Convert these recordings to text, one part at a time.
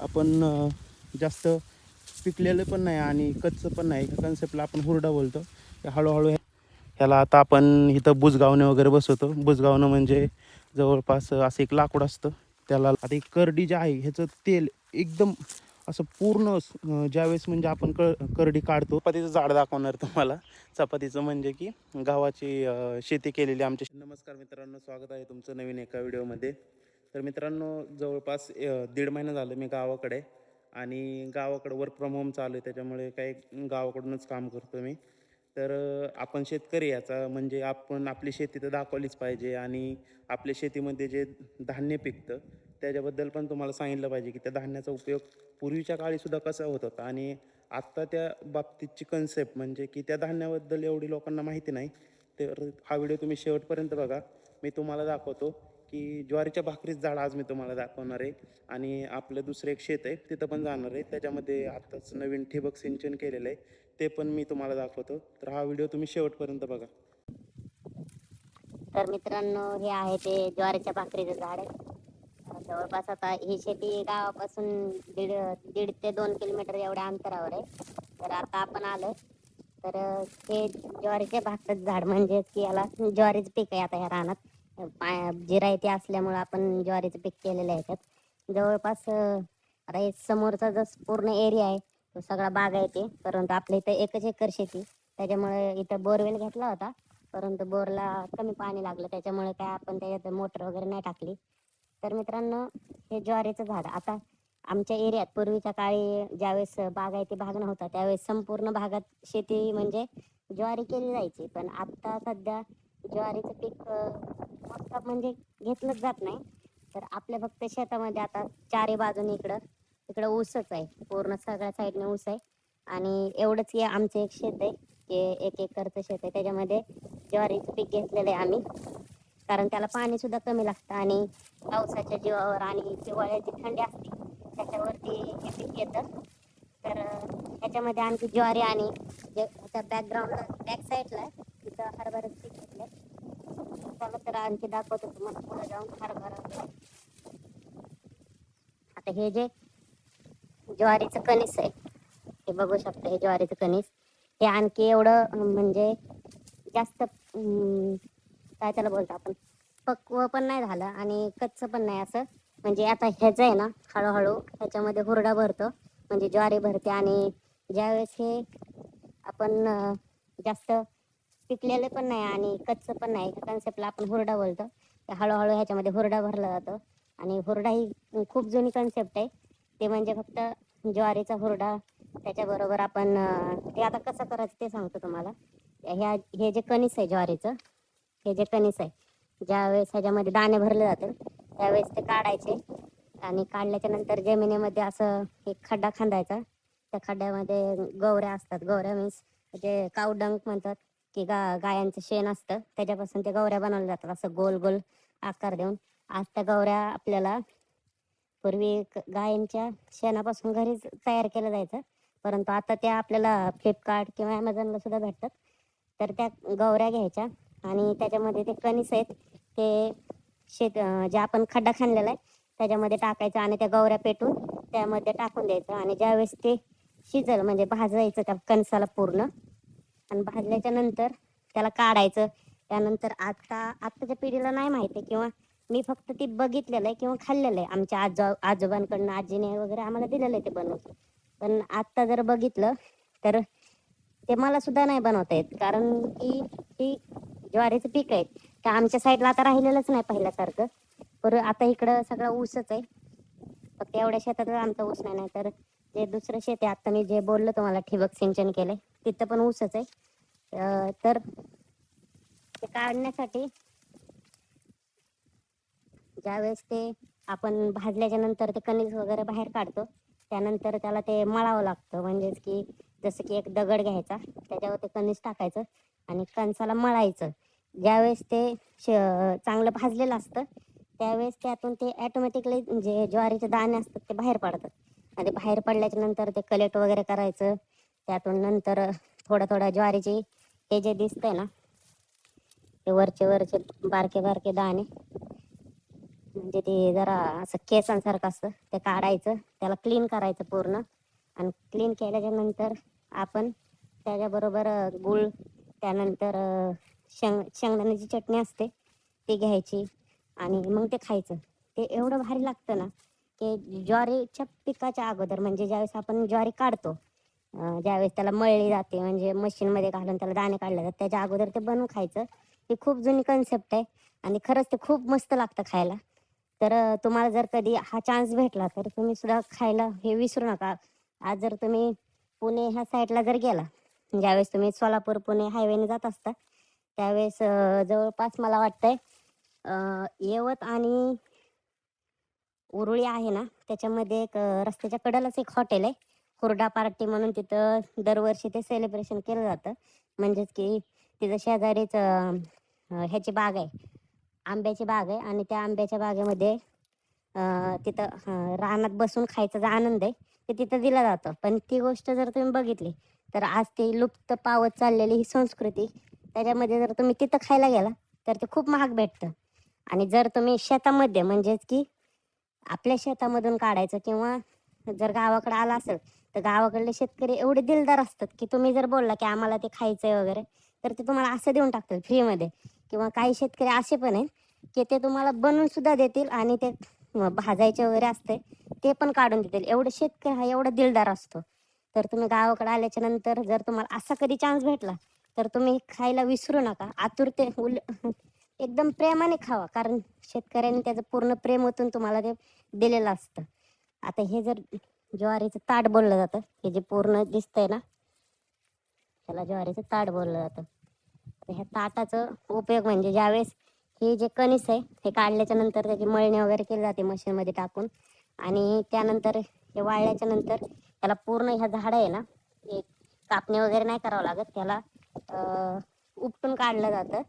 आपण जास्त पिकलेलं पण नाही आणि कच्चं पण नाही. ह्या कन्सेप्टला आपण हुरडा बोलतो. हळूहळू ह्याला आता आपण इथं बुजगावणे वगैरे बसवतो. बुजगावणं म्हणजे जवळपास असं एक लाकूड असतं. त्याला आता एक करडी जे आहे ह्याचं तेल एकदम असं पूर्ण ज्यावेळेस म्हणजे आपण क करडी काढतो. चपातीचं झाड दाखवणार तुम्हाला. चपातीचं म्हणजे की गावाची शेती केलेली आमच्या नमस्कार मित्रांनो स्वागत आहे तुमचं नवीन एका व्हिडिओमध्ये. तर मित्रांनो जवळपास दीड महिना झालं मी गावाकडे आणि गावाकडे वर्क फ्रॉम होम चालू आहे त्याच्यामुळे काही गावाकडूनच काम करतो मी. तर आपण शेतकरी याचा म्हणजे आपण आपली शेती तर दाखवलीच पाहिजे आणि आपल्या शेतीमध्ये जे धान्य पिकतं त्याच्याबद्दल पण तुम्हाला सांगितलं पाहिजे की त्या धान्याचा उपयोग पूर्वीच्या काळीसुद्धा कसा होत होता आणि आत्ता त्या बाबतीतची कन्सेप्ट म्हणजे की त्या धान्याबद्दल एवढी लोकांना माहिती नाही तर हा व्हिडिओ तुम्ही शेवटपर्यंत बघा. मी तुम्हाला दाखवतो. की ज्वारीच्या भाकरीच झाड आज मी तुम्हाला दाखवणार आहे. आणि आपलं दुसरं एक शेत आहे तिथं पण जाणार आहे. त्याच्यामध्ये आत्ताच नवीन ठिबक सिंचन केलेलं आहे. ते पण मी तुम्हाला दाखवतो. तर हा व्हिडिओ तुम्ही शेवटपर्यंत बघा. तर मित्रांनो हे आहे ते ज्वारीच्या भाकरीचं झाड आहे. जवळपास आता ही शेती गावापासून दीड दीड ते दोन किलोमीटर एवढ्या अंतरावर आहे. तर आता आपण आलो तर हे ज्वारीचे भाकरीचं झाड म्हणजे की याला ज्वारीचं पीक आहे आता ह्या रानात. पा जिरायती असल्यामुळं आपण ज्वारीचं पीक केलेलं आहे त्यात. जवळपास आता हे समोरचा जस पूर्ण एरिया आहे तो सगळा बाग आहे ते. परंतु आपल्या इथं एकच एकर शेती. त्याच्यामुळे इथं बोरवेल घेतला होता. परंतु बोरला कमी पाणी लागलं. त्याच्यामुळे काय आपण त्याच्यात मोटर वगैरे नाही टाकली. तर मित्रांनो हे ज्वारीचं झाड आता आमच्या एरियात पूर्वीच्या काळी ज्यावेळेस बागायती भाग नव्हता. त्यावेळेस संपूर्ण भागात शेती म्हणजे ज्वारी केली जायची. पण आता सध्या ज्वारीचं पीक अं, म्हणजे घेतलंच जात नाही. तर आपल्या फक्त शेतामध्ये आता चारी बाजूने इकडं इकडं ऊसच आहे. पूर्ण सगळ्या साईडने ऊस आहे. आणि एवढंच हे आमचं एक शेत आहे ते एक एकरचं शेत आहे. त्याच्यामध्ये ज्वारीचं पीक घेतलेलं आहे आम्ही. कारण त्याला पाणी सुद्धा कमी लागतं आणि पावसाच्या जीवावर आणि हिवाळ्याची थंडी असते त्याच्यावरती हे पीक येतं. तर ह्याच्यामध्ये आणखी ज्वारी आणि जे त्या बॅकग्राऊंडला बॅक साईडला तिथं हरभऱ्याचं पीक चला तर आणखी दाखवतो तुम्हाला. पुढे जाऊन हरभरा आता हे जे ज्वारीचं कणीस आहे हे बघू शकता हे ज्वारीचं कणीस. हे आणखी एवढं म्हणजे जास्त काय त्याला बोलतो आपण? पक्व पण नाही झालं आणि कच्चं पण नाही असं. म्हणजे आता ह्याचं आहे ना हळूहळू ह्याच्यामध्ये हुरडा भरतो. म्हणजे ज्वारी भरते आणि ज्यावेळेस हे आपण जास्त पिकलेलं पण नाही आणि कच्चं पण नाही. कन्सेप्टला आपण हुरडा बोलतो. हळूहळू ह्याच्यामध्ये हुरडा भरला जातो. आणि हुरडा ही खूप जुनी कन्सेप्ट आहे. ते म्हणजे फक्त ज्वारीचा हुरडा त्याच्याबरोबर आपण ते आता कसं करायचं ते सांगतो तुम्हाला. ह्या हे जे कणीस आहे ज्वारीचं हे जे कणीस आहे ज्यावेळेस ह्याच्यामध्ये दाणे भरले जातात त्यावेळेस ते काढायचे. आणि काढल्याच्या नंतर जमिनीमध्ये असं एक खड्डा खांदायचा. त्या खड्ड्यामध्ये गवऱ्या असतात. गवऱ्या मीन्स जे काऊ डंक म्हणतात. की गा गायांचं शेण असतं. त्याच्यापासून ते गौऱ्या बनवल्या जातात. असं गोल गोल आकार देऊन. आज त्या गौऱ्या आपल्याला पूर्वी क- गायांच्या शेणापासून घरीच तयार केलं जायचं. परंतु आता त्या आपल्याला फ्लिपकार्ट किंवा ॲमेझॉनला सुद्धा भेटतात. तर त्या गौऱ्या घ्यायच्या. आणि त्याच्यामध्ये ते कणीस आहेत. ते शेत जे आपण खड्डा खाणलेला आहे त्याच्यामध्ये टाकायचं आणि त्या गौऱ्या पेटून त्यामध्ये टाकून द्यायचं. आणि ज्यावेळेस ते शिजल म्हणजे भाजायचं त्या कणसाला पूर्ण आणि भाजल्याच्या नंतर त्याला काढायचं. त्यानंतर आता आत्ताच्या पिढीला नाही माहिती किंवा मी फक्त ती बघितलेलं आहे किंवा खाल्लेलं आहे. आमच्या आजो आजोबांकडनं आजीने वगैरे आम्हाला दिलेलं आहे ते बनवून. पण आत्ता जर बघितलं तर ते मला सुद्धा नाही बनवता येत. कारण की ही ज्वारीचं पीक आहे. तर आमच्या साईडला आता राहिलेलंच नाही पहिल्यासारखं. पर आता इकडं सगळं ऊसच आहे. फक्त एवढ्या शेतात आमचा ऊस नाही नाही तर जे दुसरं शेत आहे. आता मी जे बोललो तुम्हाला ठिबक सिंचन केलंय तिथं पण ऊसच आहे. तर ते काढण्यासाठी ज्यावेळेस ते आपण भाजल्याच्या नंतर ते कणीस वगैरे बाहेर काढतो त्यानंतर त्याला ते मळावं लागतं. म्हणजेच की जसं की एक दगड घ्यायचा त्याच्यावर ते कणीस टाकायचं आणि कणसाला मळायचं. ज्यावेळेस ते श- चांगलं भाजलेलं असतं त्यावेळेस त्यातून ते ॲटोमॅटिकली जे ज्वारीचे दाणे असतात ते बाहेर पडतात. आणि बाहेर पडल्याच्या नंतर ते कलेक्ट वगैरे करायचं. त्यातून नंतर थोडं थोडं ज्वारीची हे जे दिसतंय ना ते वरचे वरचे बारके बारके दाणे. म्हणजे ते जरा असं केसांसारखं असतं ते काढायचं त्याला क्लीन करायचं पूर्ण. आणि क्लीन केल्याच्यानंतर आपण त्याच्याबरोबर गूळ त्यानंतर शेंग शेंगदाण्याची चटणी असते ती घ्यायची. आणि मग ते खायचं. ते एवढं भारी लागतं ना. ते ज्वारीच्या पिकाच्या अगोदर म्हणजे ज्यावेळेस आपण ज्वारी काढतो ज्यावेळेस त्याला मळली जाते म्हणजे मशीनमध्ये घालून त्याला दाणे काढले जातात त्याच्या अगोदर ते बनवून खायचं. ही खूप जुनी कन्सेप्ट आहे आणि खरंच ते खूप मस्त लागतं खायला. तर तुम्हाला जर कधी हा चान्स भेटला तर तुम्ही सुद्धा खायला हे विसरू नका. आज जर तुम्ही पुणे ह्या साईडला जर गेला ज्यावेळेस तुम्ही सोलापूर पुणे हायवेने जात असता त्यावेळेस जवळपास मला वाटतंय अं, यवत आणि उरुळी आहे ना त्याच्यामध्ये एक रस्त्याच्या कडेलाच एक हॉटेल आहे. हुरडा पार्टी म्हणून तिथं दरवर्षी ते सेलिब्रेशन केलं जातं. म्हणजेच की तिथं शेजारीच ह्याची बाग आहे. आंब्याची बाग आहे आणि त्या आंब्याच्या बागेमध्ये तिथं रानात बसून खायचा जो आनंद आहे ते तिथं दिला जातं. पण ती गोष्ट जर तुम्ही बघितली तर आज ती लुप्त पावत चाललेली ही संस्कृती त्याच्यामध्ये जर तुम्ही तिथं खायला गेला तर ते खूप महाग भेटतं. आणि जर तुम्ही शेतामध्ये म्हणजेच की आपल्या शेतामधून काढायचं किंवा जर गावाकडे आला असेल तर गावाकडले शेतकरी एवढे दिलदार असतात की तुम्ही जर बोलला की आम्हाला ते खायचंय वगैरे तर ते तुम्हाला असं देऊन टाकतील फ्रीमध्ये. किंवा काही शेतकरी असे पण आहेत की ते तुम्हाला बनवून सुद्धा देतील आणि ते भाजायचे वगैरे असते ते पण काढून देतील. एवढे शेतकरी हा एवढा दिलदार असतो. तर तुम्ही गावाकडे आल्याच्यानंतर जर तुम्हाला असा कधी चान्स भेटला तर तुम्ही खायला विसरू नका. आतुरते उल एकदम प्रेमाने खावा कारण शेतकऱ्याने त्याचं पूर्ण प्रेम होतून तुम्हाला ते दिलेलं असतं. आता हे जर ज्वारीचं ताट बोललं जातं हे जे पूर्ण दिसतंय ना त्याला ज्वारीचं ताट बोललं जातं. तर ह्या ताटाचं उपयोग म्हणजे ज्यावेळेस हे जे कणीस आहे हे काढल्याच्या नंतर त्याची मळणी वगैरे केली जाते मशीनमध्ये टाकून. आणि त्यानंतर हे वाळल्याच्या नंतर त्याला पूर्ण ह्या झाडं आहे ना एक कापणी वगैरे नाही करावं लागत त्याला उपटून काढलं जातं.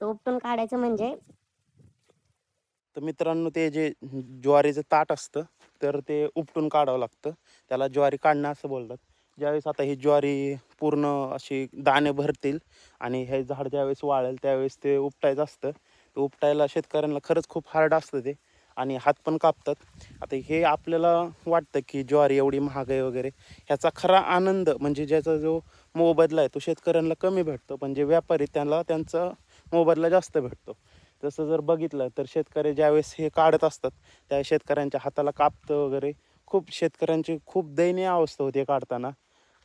तर उपटून काढायचं म्हणजे? तर मित्रांनो ते जे ज्वारीचं ताट असतं तर ते उपटून काढावं लागतं. त्याला ज्वारी काढणं असं बोलतात. ज्यावेळेस आता ही ज्वारी पूर्ण अशी दाणे भरतील आणि हे झाड ज्यावेळेस वाळेल त्यावेळेस ते उपटायचं असतं. ते उपटायला शेतकऱ्यांना खरंच खूप हार्ड असतं ते आणि हात पण कापतात. आता हे आपल्याला वाटतं की ज्वारी एवढी महाग आहे वगैरे ह्याचा खरा आनंद म्हणजे ज्याचा जो मोबदला आहे तो शेतकऱ्यांना कमी भेटतो. पण जे व्यापारी त्यांना त्यांचा मोबदला जास्त भेटतो. तसं जर बघितलं तर शेतकरी ज्यावेळेस हे काढत असतात त्या शेतकऱ्यांच्या हाताला कापतं वगैरे खूप शेतकऱ्यांची खूप दयनीय अवस्था होती काढताना.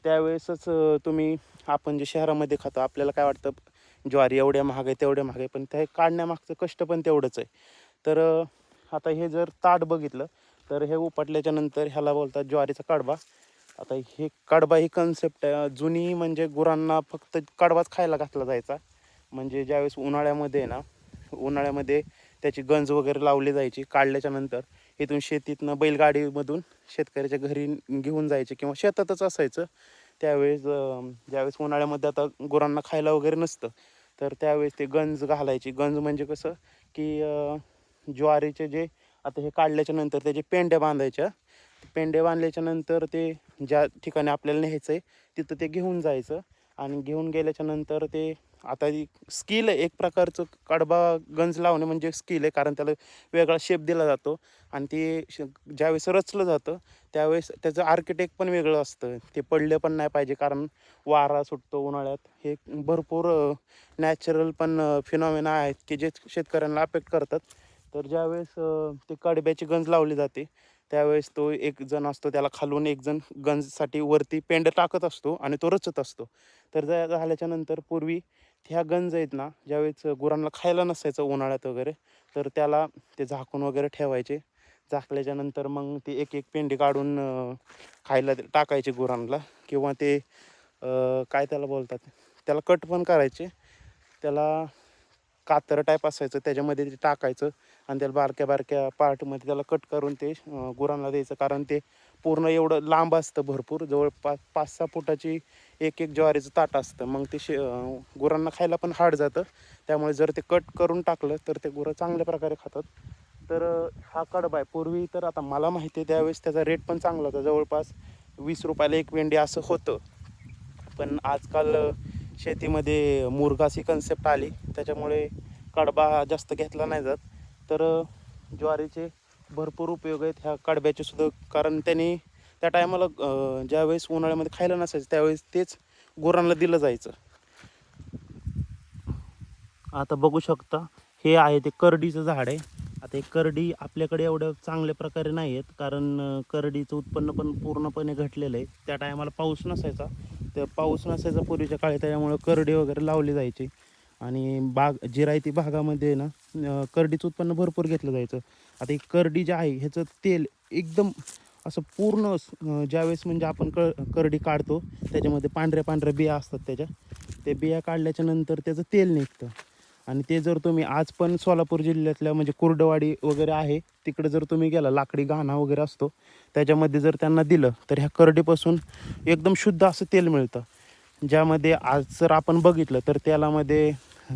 त्यावेळेसच तुम्ही आपण जे शहरामध्ये खातो आपल्याला काय वाटतं? ज्वारी एवढ्या महाग आहे तेवढ्या महाग आहे पण ते काढण्यामागचं कष्ट पण तेवढंच आहे. तर आता हे जर ताट बघितलं तर हे उपटल्याच्या नंतर ह्याला बोलतात ज्वारीचा कडबा. आता हे कडबा ही कन्सेप्ट आहे जुनी म्हणजे गुरांना फक्त कडबाच खायला घातला जायचा. म्हणजे ज्यावेळेस उन्हाळ्यामध्ये आहे ना उन्हाळ्यामध्ये त्याची गंज वगैरे लावली जायची काढल्याच्या नंतर इथून शेतीतनं बैलगाडीमधून शेतकऱ्याच्या घरी घेऊन जायचे किंवा शेतातच असायचं. त्यावेळेस ज्यावेळेस उन्हाळ्यामध्ये आता गुरांना खायला वगैरे नसतं तर त्यावेळेस ते गंज घालायची. गंज म्हणजे कसं की ज्वारीचे जे आता हे काढल्याच्या नंतर त्याचे पेंड्या बांधायच्या पेंडे बांधल्याच्या नंतर ते ज्या ठिकाणी आपल्याला न्यायचं आहे तिथं ते घेऊन जायचं आणि घेऊन गेल्याच्यानंतर ते आता स्किल आहे एक प्रकारचं कडबा गंज लावणे म्हणजे स्किल आहे कारण त्याला वेगळा शेप दिला जातो. आणि ते श ज्यावेळेस रचलं जातं त्यावेळेस त्याचं आर्किटेक्ट पण वेगळं असतं. ते पडले पण नाही पाहिजे कारण वारा सुटतो उन्हाळ्यात. हे भरपूर नॅचरल पण फिनॉमिना आहेत की जे शेतकऱ्यांना अफेक्ट करतात. तर ज्यावेळेस ते कडब्याची गंज लावली जाते त्यावेळेस तो एक जण असतो त्याला खालून एक जण गंजसाठी वरती पेंड टाकत असतो आणि तो रचत असतो. तर झाल्याच्यानंतर झाल्याच्यानंतर पूर्वी ह्या गंज आहेत ना ज्यावेळेस गुरांना खायला नसायचं उन्हाळ्यात वगैरे तर त्याला ते झाकून वगैरे ठेवायचे. झाकल्याच्या नंतर मग ते एक एक पेंडी काढून खायला टाकायचे गुरांना किंवा ते काय त्याला बोलतात त्याला कट पण करायचे. त्याला कातर टाईप असायचं त्याच्यामध्ये ते टाकायचं आणि त्याला बारक्या बारक्या पार्टमध्ये त्याला कट करून ते गुरांना द्यायचं. कारण ते पूर्ण एवढं लांब असतं भरपूर. जवळपास पाच सहा फुटाची एक एक ज्वारीचं ताट असतं. मग ते शे गुरांना खायला पण हार्ड जातं. त्यामुळे जर ते कट करून टाकलं तर ते गुरं चांगल्या प्रकारे खातात. तर हा कडबा आहे. पूर्वी तर आता मला माहिती आहे त्यावेळेस त्याचा रेट पण चांगला होता. जवळपास वीस रुपयाला एक वेंडी असं होतं. पण आजकाल शेतीमध्ये मुरगाची कन्सेप्ट आली. त्याच्यामुळे कडबा हा जास्त घेतला नाही जात. तर ज्वारीचे भरपूर उपयोग आहेत ह्या कडब्याचे सुद्धा. कारण त्यांनी त्या टायमाला ज्यावेळेस उन्हाळ्यामध्ये खायला नसायचं त्यावेळेस तेच गुरांना दिलं जायचं. आता बघू शकता हे आहे ते करडीचं झाड आहे. आता हे करडी आपल्याकडे एवढं चांगल्या प्रकारे नाही आहेत कारण करडीचं उत्पन्न पण पूर्णपणे घटलेलं आहे. त्या टायमाला पाऊस नसायचा. तर पाऊस नसायचा पूर्वीच्या काळी त्याच्यामुळं करडी वगैरे लावली जायची. आणि बाग जिरायती भागामध्ये ना करडीचं उत्पन्न भरपूर घेतलं जायचं. आता ही करडी जे आहे ह्याचं तेल एकदम असं पूर्ण ज्यावेळेस म्हणजे आपण क करडी काढतो त्याच्यामध्ये पांढऱ्या पांढऱ्या बिया असतात त्याच्या. ते बिया काढल्याच्या नंतर त्याचं तेल निघतं. आणि ते जर तुम्ही आज पण सोलापूर जिल्ह्यातल्या म्हणजे कुर्डवाडी वगैरे आहे तिकडे जर तुम्ही गेला लाकडी घाणा वगैरे असतो त्याच्यामध्ये जर त्यांना दिलं तर ह्या करडीपासून एकदम शुद्ध असं तेल मिळतं. ज्यामध्ये आज जर आपण बघितलं तर त्यालामध्ये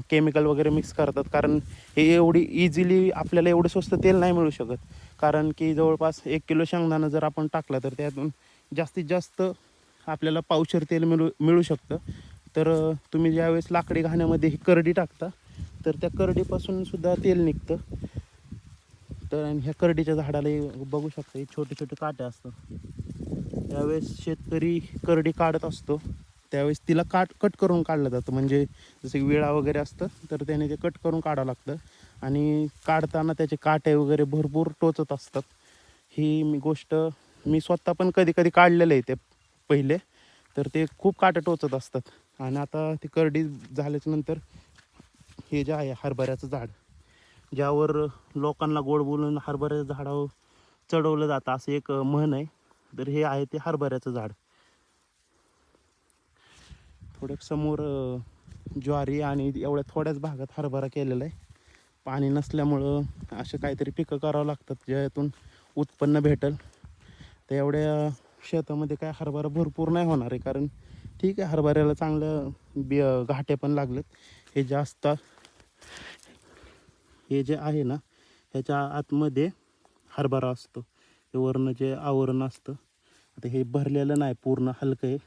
केमिकल वगैरे मिक्स करतात. कारण हे एवढी इझिली आपल्याला एवढं स्वस्त तेल नाही मिळू शकत. कारण की जवळपास एक किलो शेंगदाणा जर आपण टाकला तर त्यातून जास्तीत जास्त आपल्याला पावशर तेल मिळू मिळू शकतं. तर तुम्ही ज्यावेळेस लाकडी घाण्यामध्ये ही करडी टाकता तर त्या करडीपासून सुद्धा तेल निघतं. तर आणि ह्या करडीच्या झाडालाही बघू शकता हे छोटे छोटे काटे असतात. त्यावेळेस शेतकरी करडी काढत असतो. त्यावेळेस तिला काट कट करून काढलं जातं. म्हणजे जसं की विळा वगैरे असतं तर त्याने ते कट करून काढावं लागतं. आणि काढताना त्याचे काटे वगैरे भरपूर टोचत असतात. ही मी गोष्ट मी स्वतः पण कधी कधी काढलेलं आहे ते पहिले. तर ते खूप काटे टोचत असतात. आणि आता ती करडी झाल्याच्यानंतर हे जे आहे हरभऱ्याचं झाड ज्यावर लोकांना गोड बोलून हरभऱ्याच्या झाडावर चढवलं जातं असं एक म्हण आहे. तर हे आहे ते हरभऱ्याचं झाड. थोडं समोर ज्वारी आणि एवढ्या थोड्याच भागात हरभरा केलेला आहे. पाणी नसल्यामुळं असे काहीतरी पिकं करावं लागतात ज्यातून उत्पन्न भेटेल. तर एवढ्या शेतामध्ये काय हरभरा भरपूर नाही होणार आहे. कारण ठीक आहे हरभऱ्याला चांगलं बी घाटे पण लागलेत. हे जास्त हे जे आहे ना ह्याच्या आतमध्ये हरभरा असतो. हे वर्ण जे आवरण असतं आता हे भरलेलं नाही पूर्ण हलकं आहे.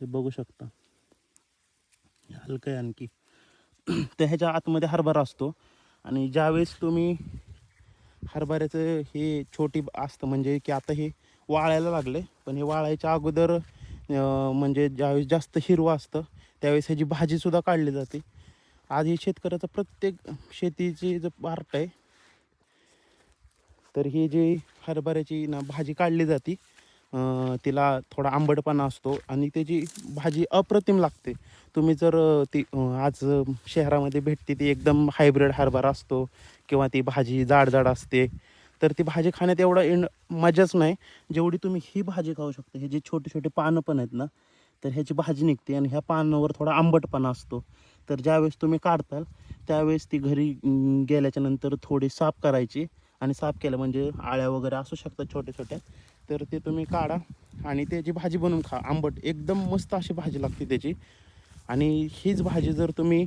हे बघू शकता. हलकं आहे आणखी. तर ह्याच्या आतमध्ये हरभरा असतो. आणि ज्यावेळेस तुम्ही हरभऱ्याचं हे छोटी असतं म्हणजे की आता हे वाळायला लागले पण हे वाळायच्या अगोदर म्हणजे ज्यावेळेस जास्त हिरवं असतं त्यावेळेस ह्याची भाजीसुद्धा काढली जाते. आज हे शेतकऱ्याचं प्रत्येक शेतीची जो पार्ट आहे तर ही जी हरभऱ्याची ना भाजी काढली जाते तिला थोडा आंबटपणा असतो आणि त्याची भाजी अप्रतिम लागते. तुम्ही जर ती आज शहरामध्ये भेटते ती एकदम हायब्रिड हरभरा असतो किंवा ती भाजी जाड जाड असते तर ती भाजी खाण्यात एवढा इंड मजाच नाही. जेवढी तुम्ही ही भाजी खाऊ शकता हे जे छोटे छोटे पानं पण आहेत ना तर ह्याची भाजी निघते आणि ह्या पानावर थोडा आंबटपणा असतो. तर ज्यावेळेस तुम्ही काढताल त्यावेळेस ती घरी गेल्याच्यानंतर गेल्याच्यानंतर थोडी साफ करायची आणि साफ केलं म्हणजे आळ्या वगैरे असू शकतात छोट्या छोट्या तर ते तुम्ही काढा आणि त्याची भाजी बनवून खा. आंबट एकदम मस्त अशी भाजी लागते त्याची. आणि हीच भाजी जर तुम्ही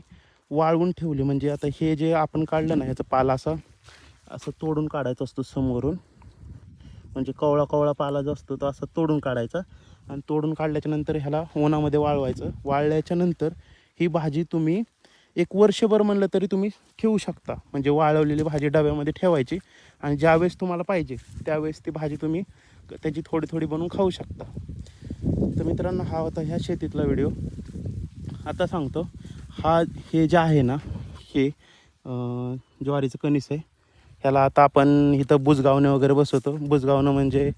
वाळवून ठेवली म्हणजे आता हे जे आपण काढलं ना ह्याचा पाला असा असं तोडून काढायचा असतो समोरून. म्हणजे कवळा कवळा पाला जो असतो तो असा तोडून काढायचा. आणि तोडून काढल्याच्या नंतर ह्याला उन्हामध्ये वाळवायचं. वाळल्याच्या नंतर ही भाजी तुम्ही एक वर्षभर म्हणलं तरी तुम्ही ठेवू शकता. म्हणजे वाळवलेली भाजी डब्यामध्ये ठेवायची. आणि ज्यावेळेस तुम्हाला पाहिजे त्यावेळेस ती भाजी तुम्ही त्याची थोडी थोडी बनवून खाऊ शकता. तर मित्रांनो हा होता ह्या शेतीतला व्हिडिओ. आता सांगतो हा हे जे आहे ना हे ज्वारीचं कणीस आहे. ह्याला आता आपण इथं बुजगावणे वगैरे बसवतो. बुजगावणं म्हणजे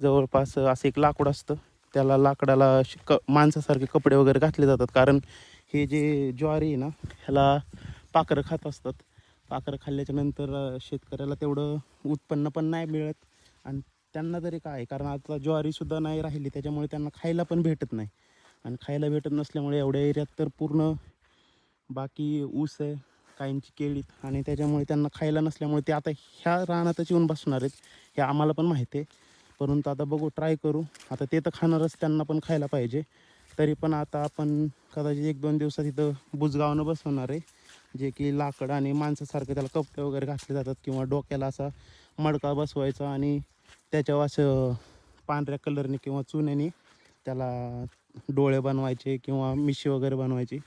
जवळपास असं एक लाकूड असतं. त्याला लाकडाला क माणसासारखे कपडे वगैरे घातले जातात. कारण हे जे ज्वारी आहे ना ह्याला पाखरं खात असतात. पाखरं खाल्ल्याच्या नंतर शेतकऱ्याला तेवढं उत्पन्न पण नाही मिळत. आणि त्यांना तरी काय? कारण आता ज्वारीसुद्धा नाही राहिली त्याच्यामुळे त्यांना खायला पण भेटत नाही. आणि खायला भेटत नसल्यामुळे एवढ्या एरियात तर पूर्ण बाकी ऊस आहे काहींची केळीत आणि त्याच्यामुळे त्यांना खायला नसल्यामुळे ते आता ह्या रानातच येऊन बसणार आहेत हे आम्हाला पण माहिती आहे. परंतु आता बघू ट्राय करू. आता ते तर खाणारच त्यांना पण खायला पाहिजे. तरी पण आता आपण कदाचित एक दोन दिवसात इथं बुजगावनं बसवणार आहे जे की लाकड आणि माणसासारखं त्याला कपडे वगैरे घातले जातात किंवा डोक्याला असा मडका बसवायचा आणि त्याच्यावर असं पांढऱ्या कलरने किंवा चुन्याने त्याला डोळे बनवायचे किंवा मिशी वगैरे बनवायची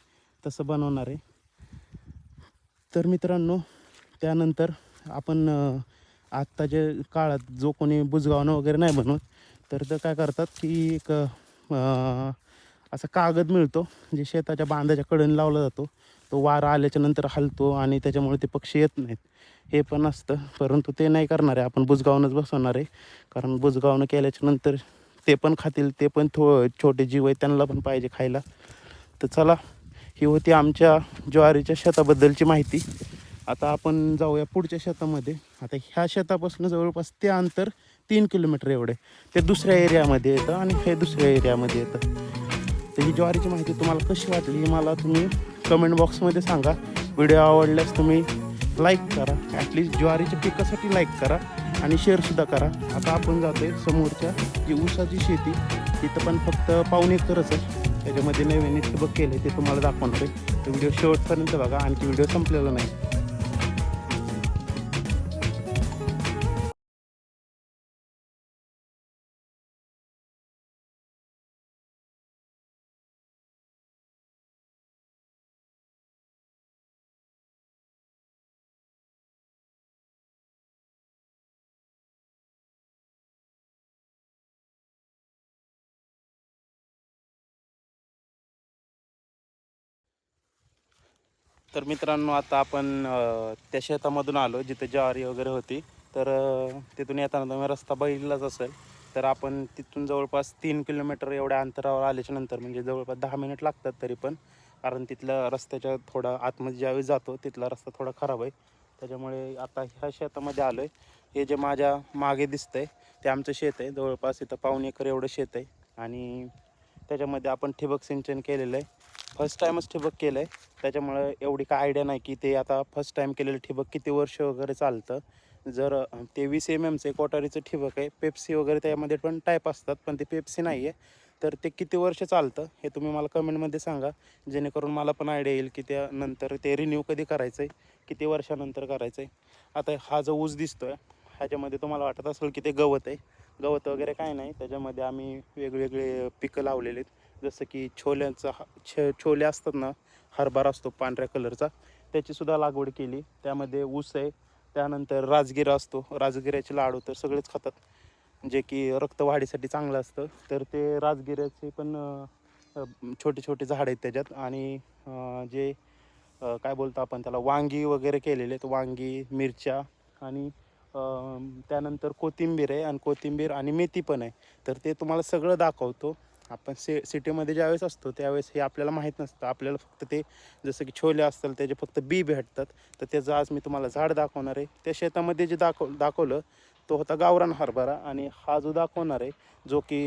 तसं बनवणार आहे. तर मित्रांनो त्यानंतर आपण आत्ताच्या काळात जो कोणी बुजगावणं वगैरे नाही बनवत तर ते काय करतात की एक असा कागद मिळतो जे शेताच्या बांधाच्या कडेने लावला जातो. तो वारा आल्याच्यानंतर हलतो आणि त्याच्यामुळे ते पक्षी येत नाहीत. हे पण असतं. परंतु ते नाही करणार आहे. आपण बुजगावनंच बसवणार आहे. कारण बुजगावनं केल्याच्यानंतर ते पण खातील ते पण थो छोटे जीव आहे त्यांना पण पाहिजे खायला. तर चला ही होती आमच्या ज्वारीच्या शेताबद्दलची माहिती. आता आपण जाऊया पुढच्या शेतामध्ये. आता ह्या शेतापासून जवळपास ते अंतर तीन किलोमीटर एवढे ते दुसऱ्या एरियामध्ये येतं आणि हे दुसऱ्या एरियामध्ये येतं. तर ही ज्वारीची माहिती तुम्हाला कशी वाटली ही मला तुम्ही कमेंट बॉक्समध्ये सांगा. व्हिडिओ आवडल्यास तुम्ही लाईक करा. ॲटलिस्ट ज्वारीच्या पिकासाठी लाईक करा आणि शेअरसुद्धा करा. आता आपण जातो आहे समोरच्या जी ऊसाची शेती तिथं पण फक्त पाऊण एकरच आहे. त्याच्यामध्ये नवीन ठिबक केले ते तुम्हाला दाखवणार आहे. तर व्हिडिओ शेवटपर्यंत बघा. आणखी व्हिडिओ संपलेला नाही. तर मित्रांनो आता आपण त्या शेतामधून आलो जिथे ज्वारी वगैरे होती. तर तिथून येताना तुम्ही रस्ता बघितलाच असेल. तर आपण तिथून जवळपास तीन किलोमीटर एवढ्या अंतरावर आल्याच्यानंतर म्हणजे जवळपास दहा मिनिट लागतात तरी पण कारण तिथल्या रस्त्याच्या थोडा आतमध्ये ज्यावेळी जातो तिथला रस्ता थोडा खराब आहे. त्याच्यामुळे आता ह्या शेतामध्ये आलो आहे हे जे माझ्या मागे दिसतं आहे ते आमचं शेत आहे. जवळपास इथं पाऊण एकर एवढं शेत आहे. आणि त्याच्यामध्ये आपण ठिबक सिंचन केलेलं आहे. फर्स्ट टाईमच ठिबक केलं आहे त्याच्यामुळे एवढी काय आयडिया नाही की ते आता फर्स्ट टाईम केलेलं ठिबक किती वर्ष वगैरे चालतं. जर ते वीस एम एमचं कोटारीचं ठिबक आहे. पेप्सी वगैरे त्यामध्ये पण टाईप असतात पण ते पेप्सी नाही आहे तर ते किती वर्ष चालतं हे तुम्ही मला कमेंटमध्ये सांगा. जेणेकरून मला पण आयडिया येईल की त्यानंतर ते रिन्यू कधी करायचं आहे किती वर्षानंतर करायचं आहे आता हा जो ऊस दिसतो आहे ह्याच्यामध्ये तुम्हाला वाटत असेल की ते गवत आहे. गवत वगैरे काय नाही त्याच्यामध्ये आम्ही वेगवेगळे पिकं लावलेले आहेत. जसं की छोल्यांचा हा- छ छोले असतात ना हरभरा असतो पांढऱ्या कलरचा त्याचीसुद्धा लागवड केली. त्यामध्ये ऊस आहे त्यानंतर राजगिरा असतो. राजगिऱ्याचे लाडू तर सगळेच खातात. जे की रक्तवाढीसाठी चांगलं असतं. तर ते राजगिऱ्याचे पण छोटे छोटे झाड आहेत त्याच्यात. आणि जे काय बोलतो आपण त्याला वांगी वगैरे केलेले आहेत. वांगी मिरच्या आणि त्यानंतर कोथिंबीर आहे. आणि कोथिंबीर आणि मेथी पण आहे. तर ते तुम्हाला सगळं दाखवतो. आपण से सिटीमध्ये ज्यावेळेस असतो त्यावेळेस हे आपल्याला माहीत नसतं. आपल्याला फक्त ते जसं की छोले असतात त्याचे फक्त बी भेटतात. तर त्याचं आज मी तुम्हाला झाड दाखवणार आहे. त्या शेतामध्ये जे दाखव दाखवलं तो होता गावरान हरभरा. आणि हा जो दाखवणार आहे जो की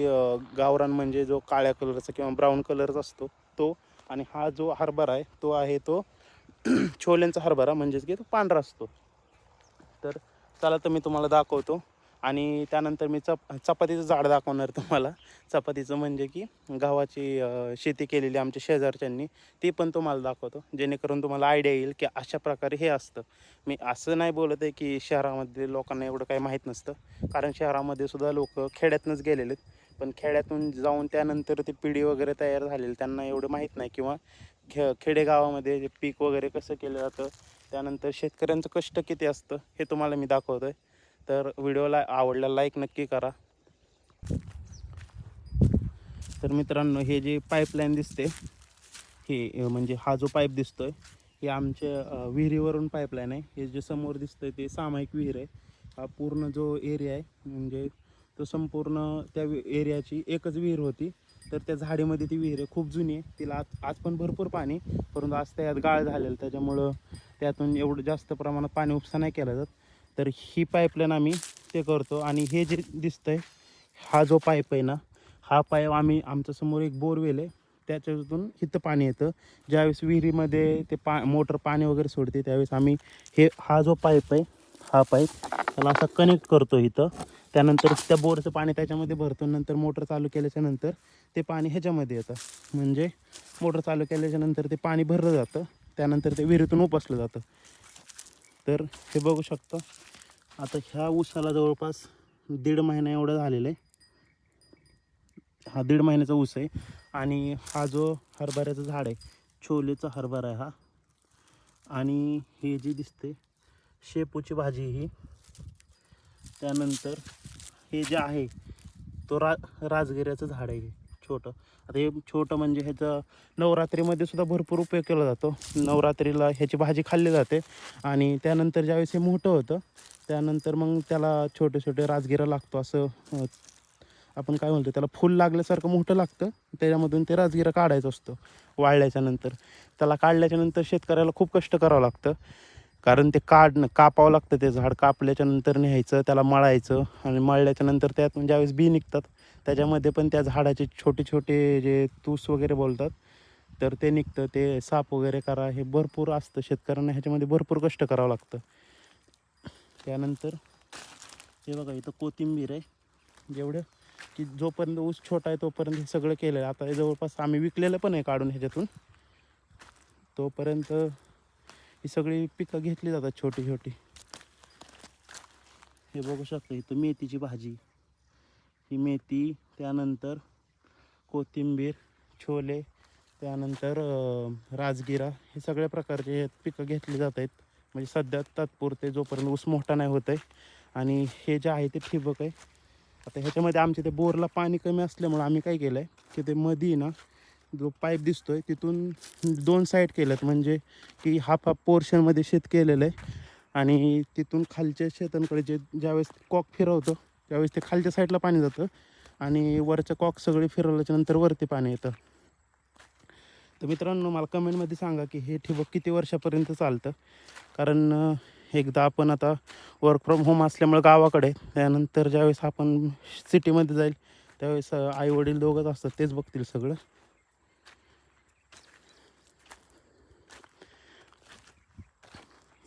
गावरान म्हणजे जो काळ्या कलरचा किंवा ब्राऊन कलरचा असतो तो आणि हा जो हरभरा आहे तो आहे तो छोल्यांचा हरभरा. म्हणजेच की तो पांढरा असतो. तर चला तर मी तुम्हाला दाखवतो. आणि त्यानंतर मी चप चपातीचं झाड दाखवणार तुम्हाला. चपातीचं म्हणजे की गावाची शेती केलेली आमच्या शेजारच्यांनी ती पण तुम्हाला दाखवतो. जेणेकरून तुम्हाला आयडिया येईल की अशा प्रकारे हे असतं. मी असं नाही बोलत आहे की शहरामध्ये लोकांना एवढं काही माहीत नसतं. कारण शहरामध्ये सुद्धा लोक खेड्यातूनच गेलेले आहेत. पण खेड्यातून जाऊन त्यानंतर ते पिढी वगैरे तयार झालेली त्यांना एवढं माहीत नाही. किंवा खे खेडेगावामध्ये पीक वगैरे कसं केलं जातं त्यानंतर शेतकऱ्यांचं कष्ट किती असतं हे तुम्हाला मी दाखवतो आहे तर व्हिडिओला आवडला लाईक नक्की करा. तर मित्रांनो हे जे पाईपलाईन दिसते हे म्हणजे हा जो पाईप दिसतो आहे हे आमच्या विहिरीवरून पाईपलाईन आहे. हे जे समोर दिसतं आहे ते सामायिक विहीर आहे. हा पूर्ण जो एरिया आहे म्हणजे तो संपूर्ण त्या वि- एरियाची एकच विहीर होती. तर त्या झाडीमध्ये ती विहीर आहे खूप जुनी आहे. तिला आज आज पण भरपूर पाणी परंतु आज त्यात गाळ झालेलं त्याच्यामुळं त्यातून एवढं जास्त प्रमाणात पाणी उपसा नाही केला जात. तर ही पाईपलाईन आम्ही ते करतो. आणि हे जे दिसतंय हा जो पाईप आहे ना हा पाईप आम्ही आमच्यासमोर एक बोरवेल आहे. त्याच्यातून इथं पाणी येतं. ज्यावेळेस विहिरीमध्ये ते पा मोटर पाणी वगैरे सोडते त्यावेळेस आम्ही हे हा जो पाईप आहे हा पाईप त्याला असा कनेक्ट करतो इथं. त्यानंतर त्या बोरचं पाणी त्याच्यामध्ये भरतो. नंतर मोटर चालू केल्याच्यानंतर ते पाणी ह्याच्यामध्ये येतं. म्हणजे मोटर चालू केल्याच्यानंतर ते पाणी भरलं जातं. त्यानंतर ते विहिरीतून उपसलं जातं. तर हे बघू शकता. आता ह्या ऊसाला जवळपास दीड महिना एवढं झालेलं आहे. हा दीड महिन्याचा ऊस आहे. आणि हा जो हरभऱ्याचं झाड आहे छोलेचा हरभरा आहे हा. आणि हे जी दिसते शेपूची भाजी ही. त्यानंतर हे जे आहे तो रा राजगिऱ्याचं झाड आहे हे छोटं. आता हे छोटं म्हणजे ह्याचं नवरात्रीमध्ये सुद्धा भरपूर उपयोग केला जातो. नवरात्रीला ह्याची भाजी खाल्ली जाते आणि त्यानंतर ज्यावेळेस हे मोठं होतं त्यानंतर मग त्याला छोटे छोटे राजगिरा लागतो असं आपण काय म्हणतो त्याला फुल लागल्यासारखं मोठं लागतं. त्याच्यामधून ते राजगिरा काढायचं असतं वाळल्याच्या नंतर. त्याला काढल्याच्या नंतर शेतकऱ्याला खूप कष्ट करावं लागतं. कारण ते काढणं कापावं लागतं ते झाड. कापल्याच्या नंतर न्यायचं त्याला मळायचं आणि मळल्याच्या नंतर त्यातून ज्यावेळेस बी निघतात त्याच्यामध्ये पण त्या झाडाचे छोटे छोटे जे तूस वगैरे बोलतात तर ते निघतं ते साप वगैरे करा हे भरपूर असतं शेतकऱ्यांना ह्याच्यामध्ये भरपूर कष्ट करावं लागतं. त्यानंतर हे बघा इथं कोथिंबीर आहे. जेवढं की जोपर्यंत ऊस छोटा आहे तोपर्यंत हे सगळं केलं आहे. आता जवळपास आम्ही विकलेलं पण आहे काढून ह्याच्यातून. तोपर्यंत ही सगळी पिकं घेतली जातात छोटी छोटी. हे बघू शकता इथं मेथीची भाजी ही मेथी त्यानंतर कोथिंबीर छोले त्यानंतर राजगिरा हे सगळ्या प्रकारचे पिकं घेतली जात आहेत. म्हणजे सध्या तात्पुरते जोपर्यंत ऊस मोठा नाही होत आहे. आणि हे जे आहे ते ठिबक आहे. आता ह्याच्यामध्ये आमच्या ते बोरला पाणी कमी असल्यामुळं आम्ही काय केलं आहे की ते मधी ना जो पाईप दिसतो आहे तिथून दोन साईड केल्यात. म्हणजे की हाफ हाफ पोर्शनमध्ये शेत केलेलं आहे. आणि तिथून खालच्या शेतांकडे जे ज्यावेळेस कॉक फिरवतो त्यावेळेस ते खालच्या साईडला पाणी जातं आणि वरच्या कॉक सगळे फिरवल्याच्या नंतर वरती पाणी येतं. तर मित्रांनो मला कमेंटमध्ये सांगा की हे ठिबक किती वर्षापर्यंत चालतं? कारण एकदा आपण आता वर्क फ्रॉम होम असल्यामुळे गावाकडे त्यानंतर ज्यावेळेस आपण सिटीमध्ये जाईल त्यावेळेस आई वडील दोघंच असतात तेच बघतील सगळं.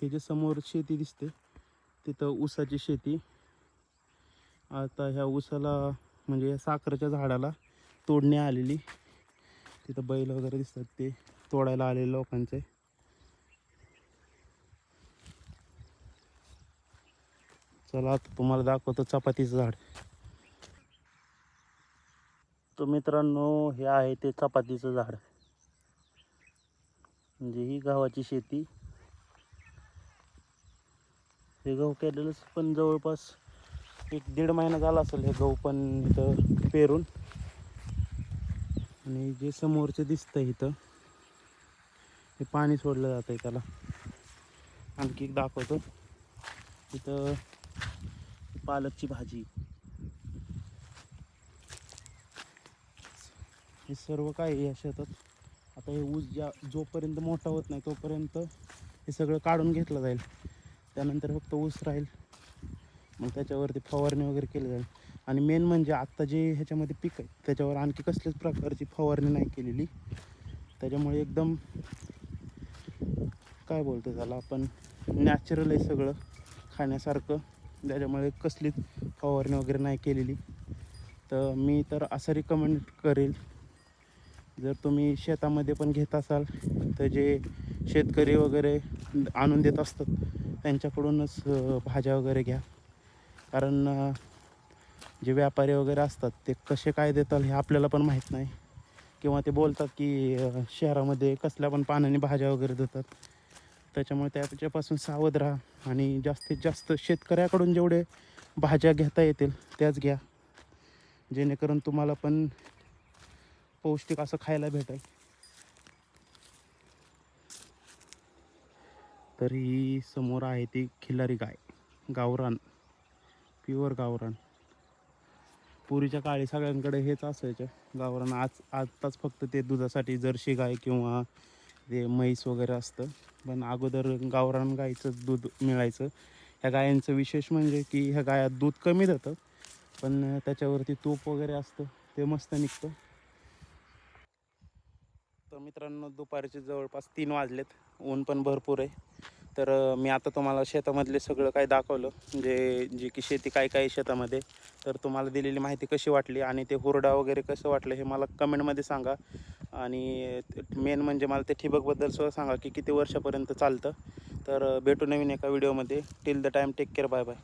हे जे समोर शेती दिसते तिथं ऊसाची शेती आता ह्या उसाला म्हणजे या साखरेच्या झाडाला तोडणे आलेली. तिथं बैल वगैरे दिसतात ते तोडायला आलेले लोकांचे. चला आता तुम्हाला दाखवतो चपातीचं झाड. तर मित्रांनो हे आहे ते चपातीचं झाड. म्हणजे ही गव्हाची शेती. हे गहू केलेलंच पण जवळपास एक दीड महिना झाला असेल हे गहू पण इथं पेरून. आणि जे समोरचं दिसतं इथं हे पाणी सोडलं जातं आहे त्याला. आणखी एक दाखवतो. इथं पालकची भाजी. हे सर्व काय आहे या शेतात? आता हे ऊस ज्या जोपर्यंत मोठा होत नाही तोपर्यंत हे सगळं काढून घेतलं जाईल. त्यानंतर फक्त ऊस राहील. मग त्याच्यावरती फवारणी वगैरे केली जाईल. आणि मेन म्हणजे आत्ता जे ह्याच्यामध्ये पीक आहे त्याच्यावर आणखी कसल्याच प्रकारची फवारणी नाही केलेली. त्याच्यामुळे एकदम काय बोलतो त्याला आपण नॅचरल आहे सगळं खाण्यासारखं. त्याच्यामुळे कसलीच फवारणी वगैरे नाही केलेली. तर मी तर असं रिकमेंड करेल जर तुम्ही शेतामध्ये पण घेत असाल तर जे शेतकरी वगैरे आणून देत असतात त्यांच्याकडूनच भाज्या वगैरे घ्या. कारण जे व्यापारी वगैरे असतात ते कसे काय देतात हे आपल्याला पण माहीत नाही. किंवा ते बोलतात की शहरामध्ये कसल्या पण पानाने भाज्या वगैरे देतात. त्याच्यामुळे त्याच्यापासून सावध राहा आणि जास्तीत जास्त शेतकऱ्याकडून जेवढे भाज्या घेता येतील त्याच घ्या. जेणेकरून तुम्हाला पण पौष्टिक असं खायला भेटेल. तर ही समोर आहे ती खिल्लारी गाय गावरान. प्युअर गावरान. पूर्वीच्या काळी सगळ्यांकडे हेच असायचं. गावरान आज आत्ताच फक्त ते दुधासाठी जर्सी गाय किंवा ते म्हैस वगैरे असतं. पण अगोदर गावरान गाईचं दूध मिळायचं. ह्या गायांचं विशेष म्हणजे की ह्या गायात दूध कमी देतं पण त्याच्यावरती तूप वगैरे असतं. ते मस्त निघतं. तर मित्रांनो दुपारचे जवळपास तीन वाजलेत. ऊन पण भरपूर आहे. तर मी आता तुम्हाला शेतामधले सगळं काय दाखवलं. म्हणजे जे की शेती काय काय आहे शेतामध्ये. तर तुम्हाला दिलेली माहिती कशी वाटली आणि ते हुरडा वगैरे कसं वाटलं हे मला कमेंटमध्ये सांगा. आणि मेन म्हणजे मला ते ठिबकबद्दल सुद्धा सांगा की किती वर्षापर्यंत चालतं. तर भेटू नवीन एका व्हिडिओमध्ये. Till the time take care bye bye